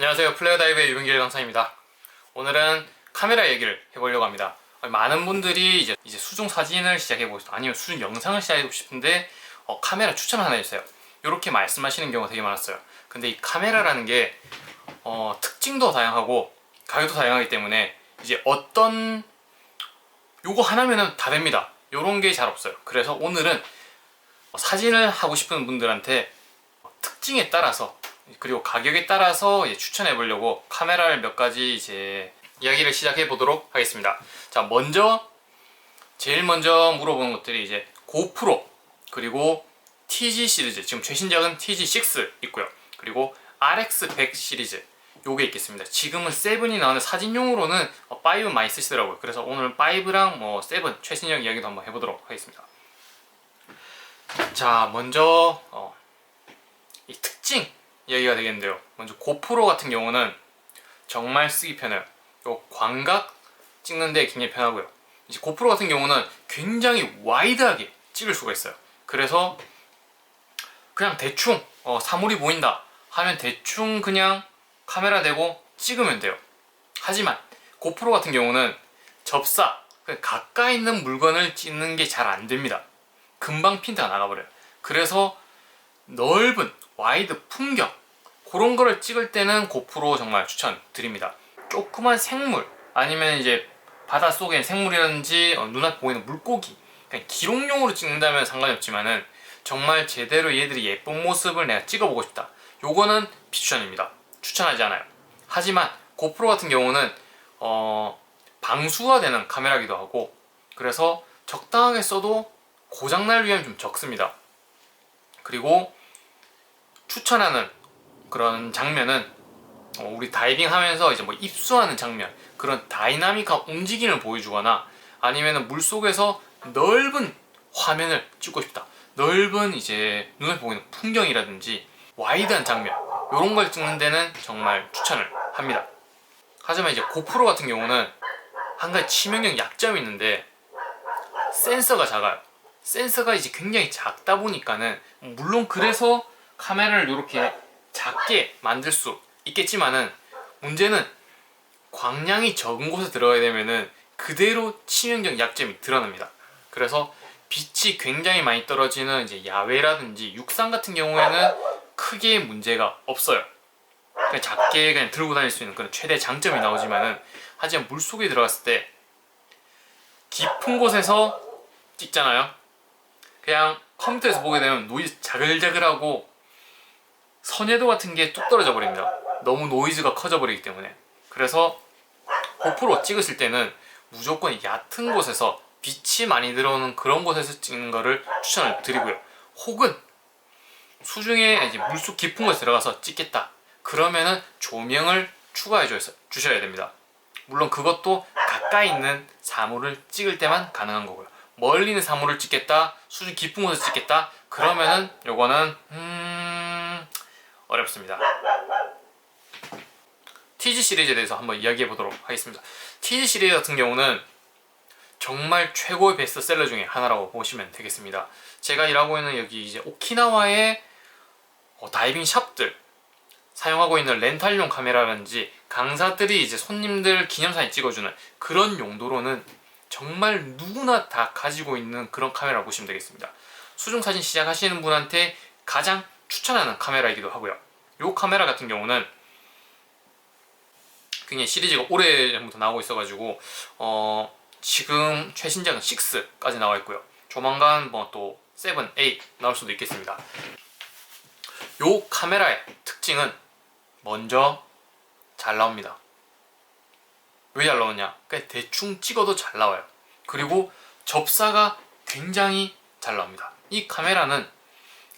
안녕하세요. 플레어 다이브의 유병길 강사입니다. 오늘은 카메라 얘기를 해보려고 합니다. 많은 분들이 이제, 이제 수중 사진을 시작해보고 싶다 아니면 수중 영상을 시작해보고 싶은데 어, 카메라 추천 하나 해주세요. 이렇게 말씀하시는 경우가 되게 많았어요. 근데 이 카메라라는 게 어, 특징도 다양하고 가격도 다양하기 때문에 이제 어떤 요거 하나면은 다 됩니다. 요런 게 잘 없어요. 그래서 오늘은 사진을 하고 싶은 분들한테 특징에 따라서 그리고 가격에 따라서 추천해 보려고 카메라를 몇 가지 이제 이야기를 시작해 보도록 하겠습니다. 자, 먼저 제일 먼저 물어보는 것들이 이제 고프로 그리고 TG 시리즈 지금 최신작은 TG6 있고요. 그리고 RX100 시리즈 요게 있겠습니다. 지금은 7이 나오는 사진용으로는 5 많이 쓰시더라고요. 그래서 오늘 5랑 뭐7 최신형 이야기도 한번 해보도록 하겠습니다. 자, 먼저 어, 이 특징 얘기가 되겠는데요. 먼저 고프로 같은 경우는 정말 쓰기 편해요. 요 광각 찍는데 굉장히 편하고요. 이제 고프로 같은 경우는 굉장히 와이드하게 찍을 수가 있어요. 그래서 그냥 대충 어, 사물이 보인다 하면 대충 그냥 카메라 대고 찍으면 돼요. 하지만 고프로 같은 경우는 접사 그 가까이 있는 물건을 찍는 게 잘 안 됩니다. 금방 핀트가 나가버려요. 그래서 넓은 와이드 풍경 그런 거를 찍을 때는 고프로 정말 추천드립니다. 조그만 생물 아니면 이제 바닷속에 생물이라든지 어, 눈앞에 보이는 물고기 기록용으로 찍는다면 상관이 없지만은 정말 제대로 얘들이 예쁜 모습을 내가 찍어보고 싶다. 요거는 비추천입니다. 추천하지 않아요. 하지만 고프로 같은 경우는 어, 방수화되는 카메라기도 하고 그래서 적당하게 써도 고장날 위험이 좀 적습니다. 그리고 추천하는 그런 장면은 어, 우리 다이빙 하면서 이제 뭐 입수하는 장면 그런 다이나믹한 움직임을 보여주거나 아니면은 물 속에서 넓은 화면을 찍고 싶다. 넓은 이제 눈에 보이는 풍경이라든지 와이드한 장면 이런 걸 찍는 데는 정말 추천을 합니다. 하지만 이제 고프로 같은 경우는 한 가지 치명적 약점이 있는데 센서가 작아요. 센서가 이제 굉장히 작다 보니까는 물론 그래서 카메라를 이렇게 작게 만들 수 있겠지만은 문제는 광량이 적은 곳에 들어가야 되면은 그대로 치명적 약점이 드러납니다. 그래서 빛이 굉장히 많이 떨어지는 이제 야외라든지 육상 같은 경우에는 크게 문제가 없어요. 그냥 작게 그냥 들고 다닐 수 있는 그런 최대 장점이 나오지만은 하지만 물 속에 들어갔을 때 깊은 곳에서 찍잖아요. 그냥 컴퓨터에서 보게 되면 노이즈 자글자글하고 선예도 같은 게 뚝 떨어져 버립니다. 너무 노이즈가 커져 버리기 때문에. 그래서 고프로 찍으실 때는 무조건 얕은 곳에서 빛이 많이 들어오는 그런 곳에서 찍는 거를 추천을 드리고요. 혹은 수중에 이제 물속 깊은 곳에 들어가서 찍겠다. 그러면은 조명을 추가해 주셔야 됩니다. 물론 그것도 가까이 있는 사물을 찍을 때만 가능한 거고요. 멀리 있는 사물을 찍겠다, 수중 깊은 곳에서 찍겠다. 그러면은 요거는 음 어렵습니다. TG 시리즈에 대해서 한번 이야기해 보도록 하겠습니다. TG 시리즈 같은 경우는 정말 최고의 베스트셀러 중에 하나라고 보시면 되겠습니다. 제가 일하고 있는 여기 이제 오키나와의 어, 다이빙 샵들 사용하고 있는 렌탈용 카메라라든지 강사들이 이제 손님들 기념사진 찍어주는 그런 용도로는 정말 누구나 다 가지고 있는 그런 카메라라고 보시면 되겠습니다. 수중 사진 시작하시는 분한테 가장 추천하는 카메라이기도 하고요. 이 카메라 같은 경우는 굉장히 시리즈가 오래전부터 나오고 있어가지고 어, 지금 최신작은 6까지 나와 있고요. 조만간 뭐 또 7, 8 나올 수도 있겠습니다. 이 카메라의 특징은 먼저 잘 나옵니다. 왜 잘 나오냐? 그냥 대충 찍어도 잘 나와요. 그리고 접사가 굉장히 잘 나옵니다. 이 카메라는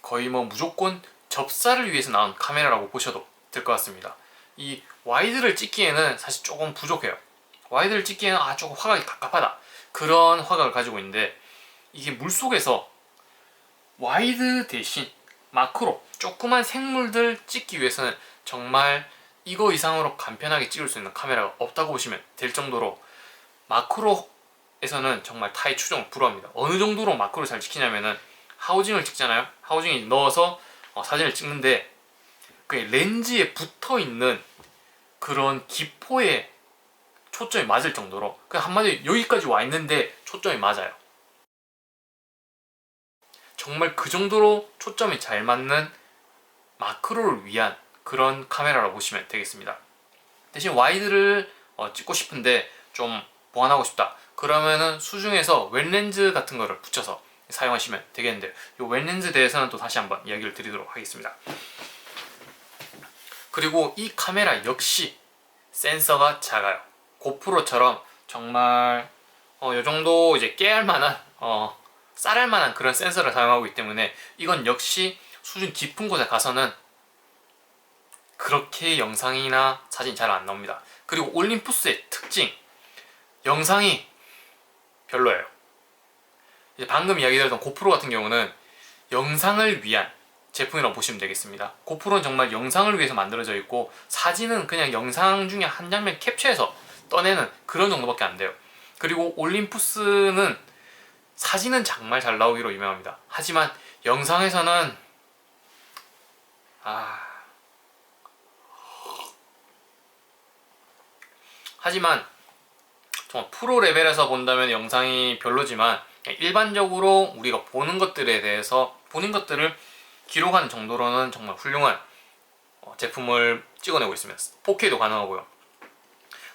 거의 뭐 무조건 접사를 위해서 나온 카메라라고 보셔도 될 것 같습니다. 이 와이드를 찍기에는 사실 조금 부족해요. 와이드를 찍기에는 아 조금 화각이 갑갑하다 그런 화각을 가지고 있는데 이게 물 속에서 와이드 대신 마크로 조그만 생물들 찍기 위해서는 정말 이거 이상으로 간편하게 찍을 수 있는 카메라가 없다고 보시면 될 정도로 마크로에서는 정말 타이 추종을 불허합니다. 어느 정도로 마크로 잘 찍히냐면은 하우징을 찍잖아요. 하우징에 넣어서 어, 사진을 찍는데 그 렌즈에 붙어 있는 그런 기포에 초점이 맞을 정도로 그냥 한마디로 여기까지 와 있는데 초점이 맞아요. 정말 그 정도로 초점이 잘 맞는 마크로를 위한 그런 카메라라고 보시면 되겠습니다. 대신 와이드를 어, 찍고 싶은데 좀 보완하고 싶다. 그러면은 수중에서 웬렌즈 같은 거를 붙여서 사용하시면 되겠는데 이 웬렌즈 대해서는 또 다시 한번 이야기를 드리도록 하겠습니다. 그리고 이 카메라 역시 센서가 작아요. 고프로처럼 정말 어, 요 정도 이제 깨알 만한 어, 쌀할 만한 그런 센서를 사용하고 있기 때문에 이건 역시 수준 깊은 곳에 가서는 그렇게 영상이나 사진 잘 안 나옵니다. 그리고 올림푸스의 특징 영상이 별로예요. 이제 방금 이야기 드렸던 고프로 같은 경우는 영상을 위한 제품이라고 보시면 되겠습니다. 고프로는 정말 영상을 위해서 만들어져 있고 사진은 그냥 영상 중에 한 장면 캡처해서 떠내는 그런 정도밖에 안 돼요. 그리고 올림푸스는 사진은 정말 잘 나오기로 유명합니다. 하지만 영상에서는 아 하지만 정말 프로 레벨에서 본다면 영상이 별로지만 일반적으로 우리가 보는 것들에 대해서 보는 것들을 기록하는 정도로는 정말 훌륭한 어, 제품을 찍어내고 있습니다. 4K도 가능하고요.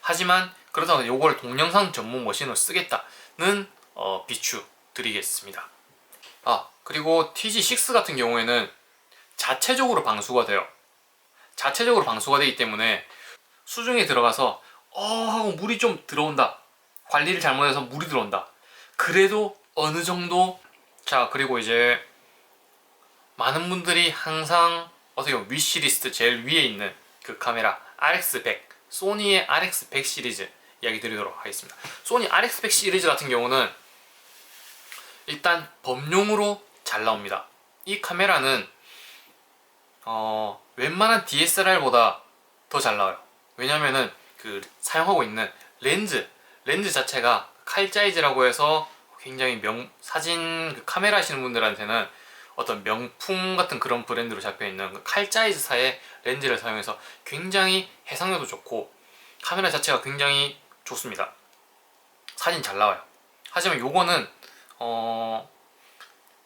하지만 그렇다고 이걸 동영상 전문 머신으로 쓰겠다는 어, 비추 드리겠습니다. 아 그리고 TG6 같은 경우에는 자체적으로 방수가 돼요. 자체적으로 방수가 되기 때문에 수중에 들어가서 어 하고 물이 좀 들어온다. 관리를 잘못해서 물이 들어온다. 그래도 어느 정도 자 그리고 이제 많은 분들이 항상 어떻게 보면 위시리스트 제일 위에 있는 그 카메라 RX100 소니의 RX100 시리즈 이야기 드리도록 하겠습니다. 소니 RX100 시리즈 같은 경우는 일단 범용으로 잘 나옵니다. 이 카메라는 어, 웬만한 DSLR보다 더 잘 나와요. 왜냐면은 그 사용하고 있는 렌즈 렌즈 자체가 칼자이즈라고 해서 굉장히 명 사진 그 카메라 하시는 분들한테는 어떤 명품 같은 그런 브랜드로 잡혀 있는 그 칼자이즈사의 렌즈를 사용해서 굉장히 해상도도 좋고 카메라 자체가 굉장히 좋습니다. 사진 잘 나와요. 하지만 요거는 어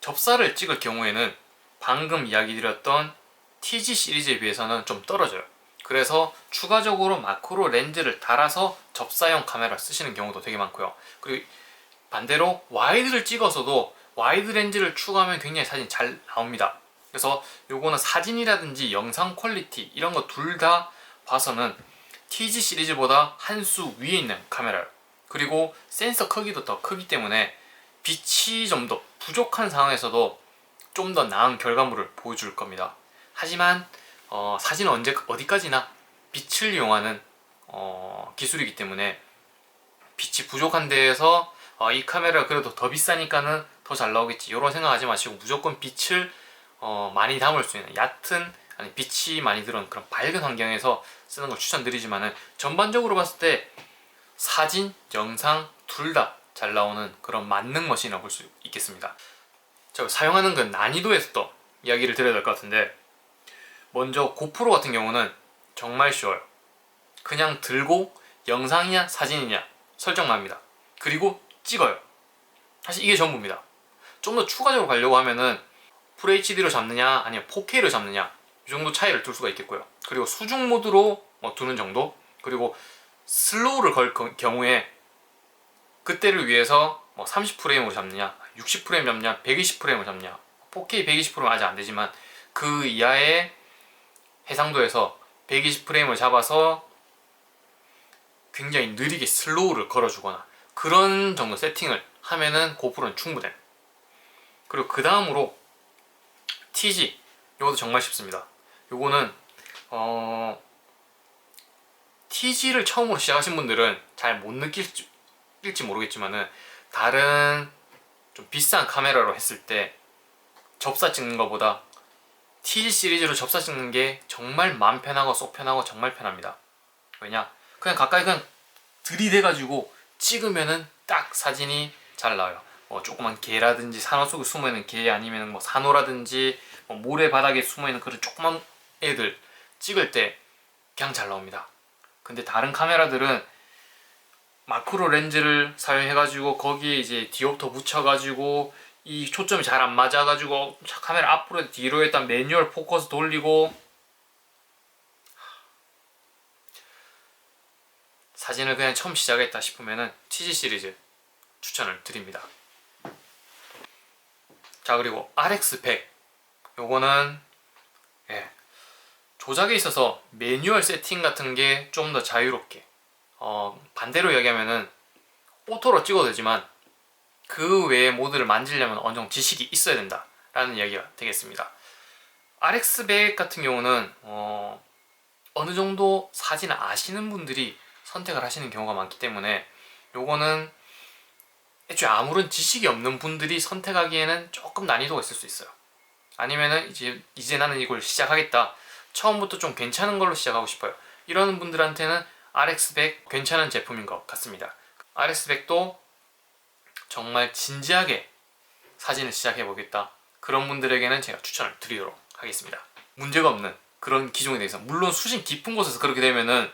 접사를 찍을 경우에는 방금 이야기 드렸던 TG 시리즈에 비해서는 좀 떨어져요. 그래서 추가적으로 마크로 렌즈를 달아서 접사용 카메라 쓰시는 경우도 되게 많고요. 그리고 반대로 와이드를 찍어서도 와이드 렌즈를 추가하면 굉장히 사진 잘 나옵니다. 그래서 요거는 사진이라든지 영상 퀄리티 이런 거 둘 다 봐서는 TG 시리즈보다 한 수 위에 있는 카메라예요. 그리고 센서 크기도 더 크기 때문에 빛이 좀 더 부족한 상황에서도 좀 더 나은 결과물을 보여줄 겁니다. 하지만 어, 사진은 언제 어디까지나 빛을 이용하는 어, 기술이기 때문에 빛이 부족한 데에서 어, 이 카메라가 그래도 더 비싸니까는 더 잘 나오겠지 이런 생각하지 마시고 무조건 빛을 어, 많이 담을 수 있는 얕은 아니 빛이 많이 들어온 그런 밝은 환경에서 쓰는 걸 추천드리지만은 전반적으로 봤을 때 사진, 영상 둘 다 잘 나오는 그런 만능 머신이라고 볼 수 있겠습니다. 자, 사용하는 그 난이도에서도 이야기를 드려야 될 것 같은데 먼저 고프로 같은 경우는 정말 쉬워요. 그냥 들고 영상이냐 사진이냐 설정만 합니다. 그리고 찍어요. 사실 이게 전부입니다. 좀 더 추가적으로 가려고 하면은 FHD로 잡느냐 아니면 4K로 잡느냐 이 정도 차이를 둘 수가 있겠고요. 그리고 수중 모드로 뭐 두는 정도 그리고 슬로우를 걸 경우에 그때를 위해서 뭐 30프레임으로 잡느냐 60프레임 잡느냐 120프레임으로 잡느냐 4K 120프레임 아직 안 되지만 그 이하의 해상도에서 120프레임을 잡아서 굉장히 느리게 슬로우를 걸어주거나 그런 정도 세팅을 하면은 고프로는 충분해. 그리고 그 다음으로 TG 이것도 정말 쉽습니다. 요거는 어 TG를 처음으로 시작하신 분들은 잘 못 느낄지 모르겠지만은 다른 좀 비싼 카메라로 했을 때 접사 찍는 것보다 TG 시리즈로 접사 찍는 게 정말 마음 편하고 속 편하고 정말 편합니다. 왜냐? 그냥 가까이 그냥 들이대가지고 찍으면은 딱 사진이 잘 나와요. 뭐 조그만 개라든지 산호 속에 숨어 있는 개 아니면 뭐 산호라든지 뭐 모래 바닥에 숨어 있는 그런 조그만 애들 찍을 때 그냥 잘 나옵니다. 근데 다른 카메라들은 마크로 렌즈를 사용해가지고 거기에 이제 디옵터 붙여가지고 이 초점이 잘 안 맞아가지고 카메라 앞으로 뒤로 일단 매뉴얼 포커스 돌리고 사진을 그냥 처음 시작했다 싶으면은 TG 시리즈 추천을 드립니다. 자 그리고 RX100 요거는 예, 조작에 있어서 매뉴얼 세팅 같은 게 좀 더 자유롭게 어, 반대로 얘기하면은 오토로 찍어도 되지만 그 외의 모드를 만지려면 어느 정도 지식이 있어야 된다라는 이야기가 되겠습니다. RX100 같은 경우는 어, 어느 정도 사진을 아시는 분들이 선택을 하시는 경우가 많기 때문에 요거는 애초에 아무런 지식이 없는 분들이 선택하기에는 조금 난이도가 있을 수 있어요. 아니면은 이제 이제 나는 이걸 시작하겠다. 처음부터 좀 괜찮은 걸로 시작하고 싶어요. 이러는 분들한테는 RX100 괜찮은 제품인 것 같습니다. RX100도 정말 진지하게 사진을 시작해 보겠다. 그런 분들에게는 제가 추천을 드리도록 하겠습니다. 문제가 없는 그런 기종에 대해서 물론 수심 깊은 곳에서 그렇게 되면은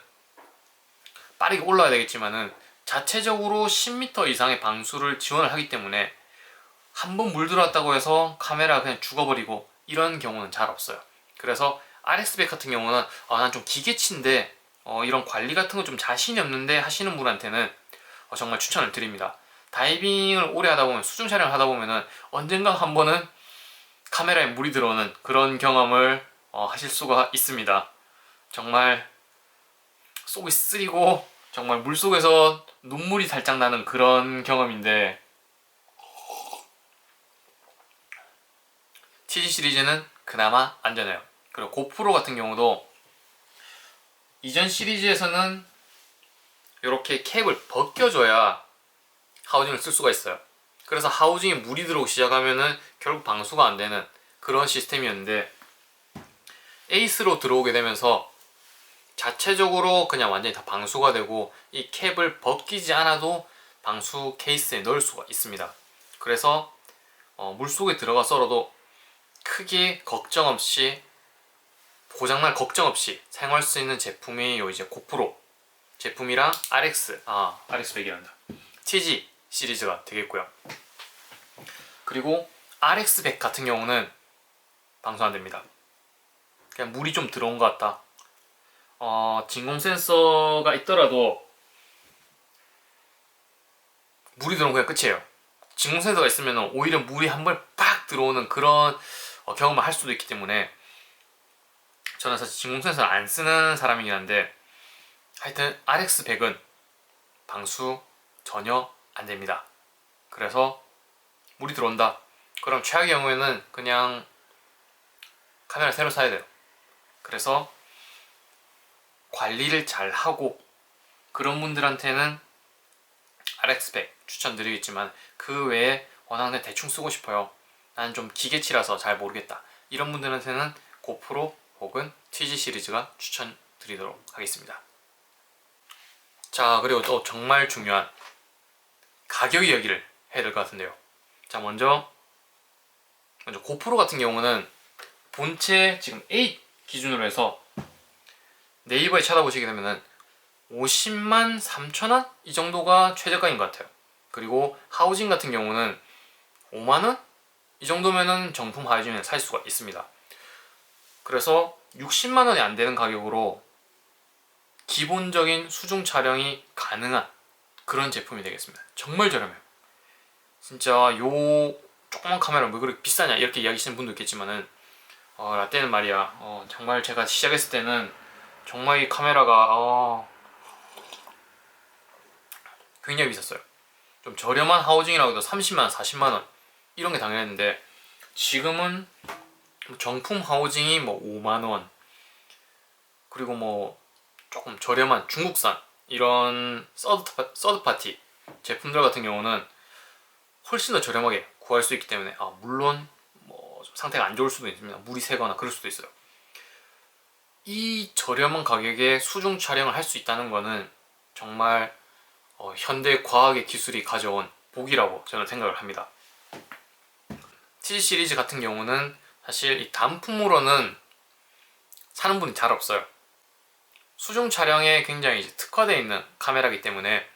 빠르게 올라야 되겠지만은 자체적으로 10m 이상의 방수를 지원을 하기 때문에 한 번 물 들어왔다고 해서 카메라가 그냥 죽어버리고 이런 경우는 잘 없어요. 그래서 RX100 같은 경우는 아, 난 좀 기계치인데 어, 이런 관리 같은 거 좀 자신이 없는데 하시는 분한테는 어, 정말 추천을 드립니다. 다이빙을 오래 하다 보면 수중 촬영을 하다 보면은 언젠가 한 번은 카메라에 물이 들어오는 그런 경험을 어, 하실 수가 있습니다. 정말 속이 쓰리고 정말 물 속에서 눈물이 살짝 나는 그런 경험인데 TG 시리즈는 그나마 안전해요. 그리고 고프로 같은 경우도 이전 시리즈에서는 이렇게 캡을 벗겨줘야 하우징을 쓸 수가 있어요. 그래서 하우징에 물이 들어오기 시작하면은 결국 방수가 안 되는 그런 시스템이었는데 에이스로 들어오게 되면서 자체적으로 그냥 완전히 다 방수가 되고 이 캡을 벗기지 않아도 방수 케이스에 넣을 수가 있습니다. 그래서 어, 물속에 들어가 썰어도 크게 걱정 없이 고장날 걱정 없이 사용할 수 있는 제품이 요 이제 고프로 제품이랑 RX 아 RX 100이란다 TG 시리즈가 되겠고요. 그리고 RX 100 같은 경우는 방수 안 됩니다. 그냥 물이 좀 들어온 것 같다. 어, 진공 센서가 있더라도 물이 들어오면 그냥 끝이에요. 진공 센서가 있으면 오히려 물이 한번팍 들어오는 그런 어, 경험을 할 수도 있기 때문에 저는 사실 진공 센서를 안 쓰는 사람이긴 한데 하여튼 RX100은 방수 전혀 안 됩니다. 그래서 물이 들어온다. 그럼 최악의 경우에는 그냥 카메라 새로 사야 돼요. 그래서 관리를 잘 하고 그런 분들한테는 RX100 추천드리겠지만 그 외에 워낙 그냥 대충 쓰고 싶어요. 나는 좀 기계치라서 잘 모르겠다. 이런 분들한테는 고프로 혹은 TG 시리즈가 추천드리도록 하겠습니다. 자 그리고 또 정말 중요한 가격 이야기를 해야 될 것 같은데요. 자 먼저 먼저 고프로 같은 경우는 본체 지금 8 기준으로 해서 네이버에 찾아보시게 되면은 50만 3천 원? 이 정도가 최저가인 것 같아요. 그리고 하우징 같은 경우는 5만 원? 이 정도면은 정품 하우징을 살 수가 있습니다. 그래서 60만 원이 안 되는 가격으로 기본적인 수중 촬영이 가능한 그런 제품이 되겠습니다. 정말 저렴해요. 진짜 요 조그만 카메라 왜 그렇게 비싸냐 이렇게 이야기하시는 분도 있겠지만은 어, 라떼는 말이야 어, 정말 제가 시작했을 때는 정말 이 카메라가 어, 굉장히 비쌌어요. 좀 저렴한 하우징이라고 해도 30만, 40만 원 이런 게 당연했는데 지금은 정품 하우징이 뭐 5만 원 그리고 뭐 조금 저렴한 중국산 이런 서드, 서드 파티 제품들 같은 경우는 훨씬 더 저렴하게 구할 수 있기 때문에 아 물론 뭐 상태가 안 좋을 수도 있습니다. 물이 새거나 그럴 수도 있어요. 이 저렴한 가격에 수중 촬영을 할 수 있다는 거는 정말 어, 현대 과학의 기술이 가져온 복이라고 저는 생각을 합니다. TG 시리즈 같은 경우는 사실 이 단품으로는 사는 분이 잘 없어요. 수중 촬영에 굉장히 특화되어 있는 카메라이기 때문에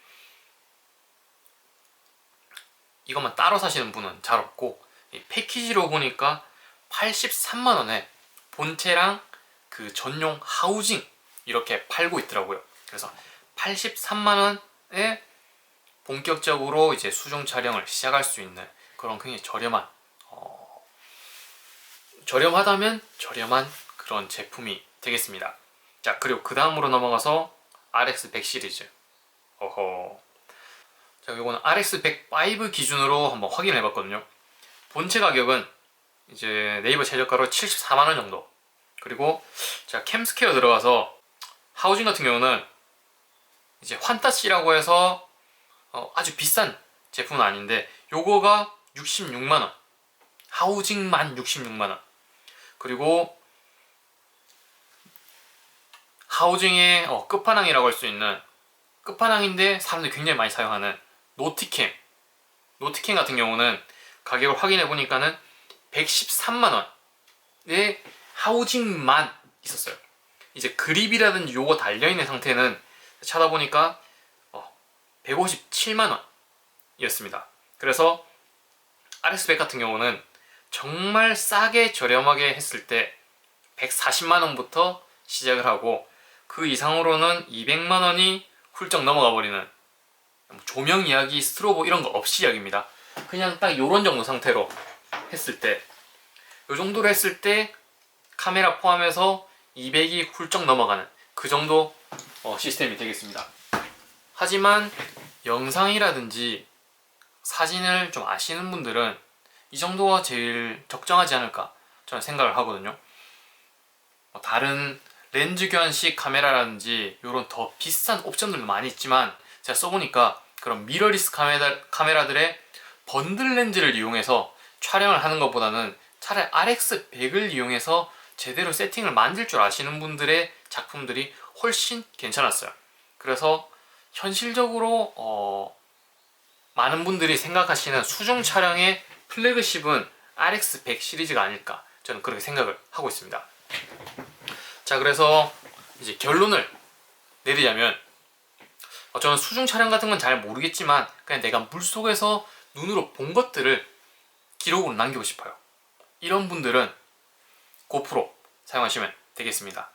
이것만 따로 사시는 분은 잘 없고 이 패키지로 보니까 83만 원에 본체랑 그 전용 하우징 이렇게 팔고 있더라고요. 그래서 83만 원에 본격적으로 이제 수중 촬영을 시작할 수 있는 그런 굉장히 저렴한 어, 저렴하다면 저렴한 그런 제품이 되겠습니다. 자 그리고 그 다음으로 넘어가서 RX100 시리즈. 어허. 자 이거는 RX105 기준으로 한번 확인해 봤거든요. 본체 가격은 이제 네이버 최저가로 74만 원 정도. 그리고 제가 캠스퀘어 들어가서 하우징 같은 경우는 이제 환타치라고 해서 어, 아주 비싼 제품은 아닌데 요거가 66만 원. 하우징만 66만 원. 그리고 하우징의 어, 끝판왕이라고 할 수 있는 끝판왕인데 사람들이 굉장히 많이 사용하는 노티캠. 노티캠 같은 경우는 가격을 확인해 보니까는 113만 원의 하우징만 있었어요. 이제 그립이라든지 요거 달려 있는 상태는 찾아보니까 어, 157만 원이었습니다. 그래서 RX100 같은 경우는 정말 싸게 저렴하게 했을 때 140만 원부터 시작을 하고 그 이상으로는 200만 원이 훌쩍 넘어가 버리는 뭐 조명 이야기, 스트로보 이런 거 없이 이야기입니다. 그냥 딱 요런 정도 상태로 했을 때, 요 정도로 했을 때 카메라 포함해서 200이 훌쩍 넘어가는 그 정도 어, 시스템이 되겠습니다. 하지만 영상이라든지 사진을 좀 아시는 분들은 이 정도가 제일 적정하지 않을까 저는 생각을 하거든요. 뭐 다른 렌즈 교환식 카메라라든지 이런 더 비싼 옵션들도 많이 있지만 제가 써보니까 그런 미러리스 카메라, 카메라들의 번들 렌즈를 이용해서 촬영을 하는 것보다는 차라리 RX100을 이용해서 제대로 세팅을 만들 줄 아시는 분들의 작품들이 훨씬 괜찮았어요. 그래서 현실적으로 어, 많은 분들이 생각하시는 수중 촬영의 플래그십은 RX100 시리즈가 아닐까 저는 그렇게 생각을 하고 있습니다. 자 그래서 이제 결론을 내리자면 어, 저는 수중 촬영 같은 건 잘 모르겠지만 그냥 내가 물 속에서 눈으로 본 것들을 기록으로 남기고 싶어요. 이런 분들은 고프로 사용하시면 되겠습니다.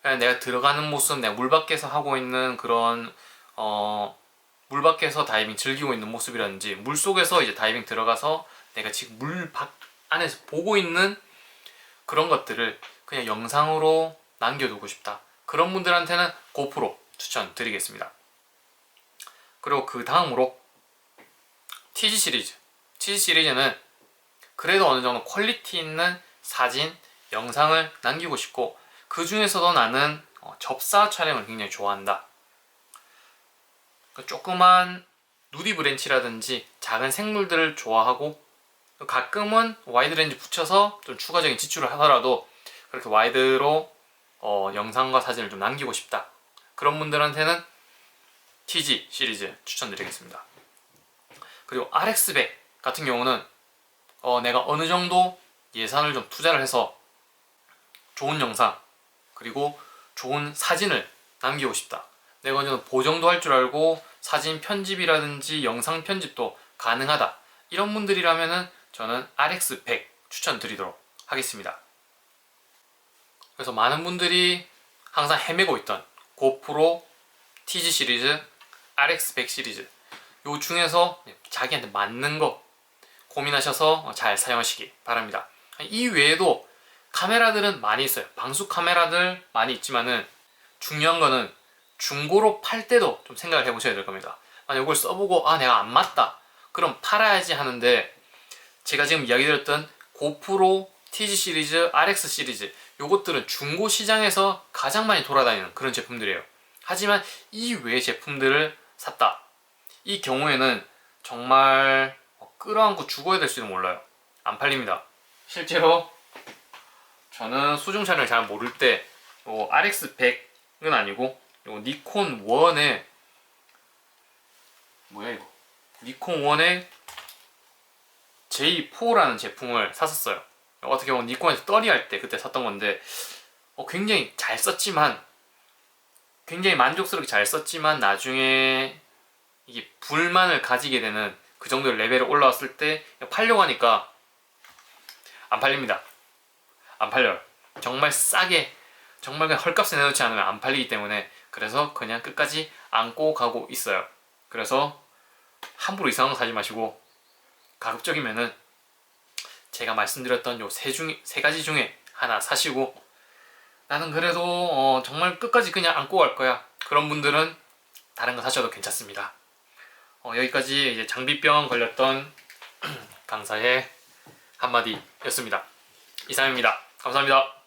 그냥 내가 들어가는 모습, 내가 물 밖에서 하고 있는 그런 어, 물 밖에서 다이빙 즐기고 있는 모습이라든지 물 속에서 이제 다이빙 들어가서 내가 지금 물 밖 안에서 보고 있는 그런 것들을 그냥 영상으로 남겨두고 싶다. 그런 분들한테는 고프로 추천드리겠습니다. 그리고 그 다음으로 TG 시리즈. TG 시리즈는 그래도 어느 정도 퀄리티 있는 사진, 영상을 남기고 싶고 그 중에서도 나는 어, 접사 촬영을 굉장히 좋아한다. 그 조그만 누디 브랜치라든지 작은 생물들을 좋아하고 가끔은 와이드 렌즈 붙여서 좀 추가적인 지출을 하더라도 그렇게 와이드로 어, 영상과 사진을 좀 남기고 싶다. 그런 분들한테는 TG 시리즈 추천드리겠습니다. 그리고 RX100 같은 경우는 어, 내가 어느 정도 예산을 좀 투자를 해서 좋은 영상 그리고 좋은 사진을 남기고 싶다. 내가 어느 정도 보정도 할 줄 알고 사진 편집이라든지 영상 편집도 가능하다. 이런 분들이라면은 저는 RX100 추천드리도록 하겠습니다. 그래서 많은 분들이 항상 헤매고 있던 고프로 TG 시리즈, RX100 시리즈 요 중에서 자기한테 맞는 거 고민하셔서 잘 사용하시기 바랍니다. 이 외에도 카메라들은 많이 있어요. 방수 카메라들 많이 있지만은 중요한 거는 중고로 팔 때도 좀 생각을 해보셔야 될 겁니다. 만약 이걸 써보고 아 내가 안 맞다 그럼 팔아야지 하는데 제가 지금 이야기 드렸던 고프로 TG 시리즈, RX 시리즈 요것들은 중고 시장에서 가장 많이 돌아다니는 그런 제품들이에요. 하지만 이 외 제품들을 샀다. 이 경우에는 정말 끌어안고 죽어야 될지도 몰라요. 안 팔립니다. 실제로 저는 수중 촬영을 잘 모를 때뭐 RX100은 아니고 요 니콘 1의 뭐야 이거 니콘 1의 J4라는 제품을 샀었어요. 어떻게 보면 니콘에서 떨이 할 때 그때 샀던 건데 어, 굉장히 잘 썼지만 굉장히 만족스럽게 잘 썼지만 나중에 이게 불만을 가지게 되는 그 정도 레벨에 올라왔을 때 팔려고 하니까 안 팔립니다. 안 팔려요. 정말 싸게 정말 그냥 헐값에 내놓지 않으면 안 팔리기 때문에 그래서 그냥 끝까지 안고 가고 있어요. 그래서 함부로 이상한 거 사지 마시고 가급적이면은 제가 말씀드렸던 요 세 중에 세 가지 중에 하나 사시고 나는 그래도 어, 정말 끝까지 그냥 안고 갈 거야. 그런 분들은 다른 거 사셔도 괜찮습니다. 어, 여기까지 이제 장비병 걸렸던 강사의 한마디였습니다. 이상입니다. 감사합니다.